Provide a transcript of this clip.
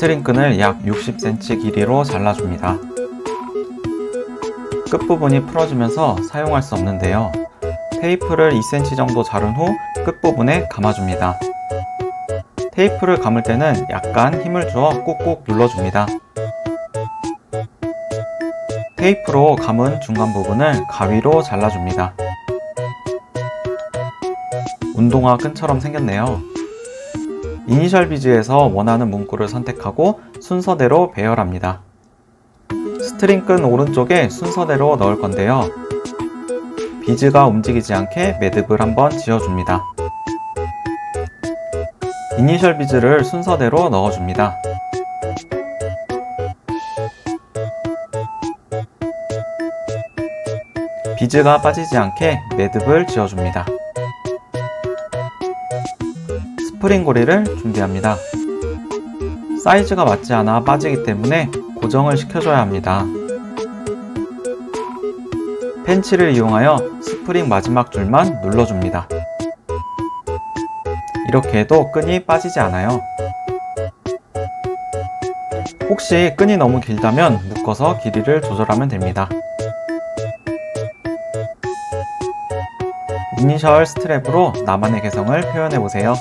스트링끈을 약 60cm 길이로 잘라줍니다. 끝부분이 풀어지면서 사용할 수 없는데요. 테이프를 2cm 정도 자른 후 끝부분에 감아줍니다. 테이프를 감을 때는 약간 힘을 주어 꾹꾹 눌러줍니다. 테이프로 감은 중간 부분을 가위로 잘라줍니다. 운동화 끈처럼 생겼네요. 이니셜 비즈에서 원하는 문구를 선택하고 순서대로 배열합니다. 스트링 끈 오른쪽에 순서대로 넣을 건데요. 비즈가 움직이지 않게 매듭을 한번 지어줍니다. 이니셜 비즈를 순서대로 넣어줍니다. 비즈가 빠지지 않게 매듭을 지어줍니다. 스프링 고리를 준비합니다. 사이즈가 맞지 않아 빠지기 때문에 고정을 시켜줘야 합니다. 펜치를 이용하여 스프링 마지막 줄만 눌러줍니다. 이렇게 해도 끈이 빠지지 않아요. 혹시 끈이 너무 길다면 묶어서 길이를 조절하면 됩니다. 이니셜 스트랩으로 나만의 개성을 표현해 보세요.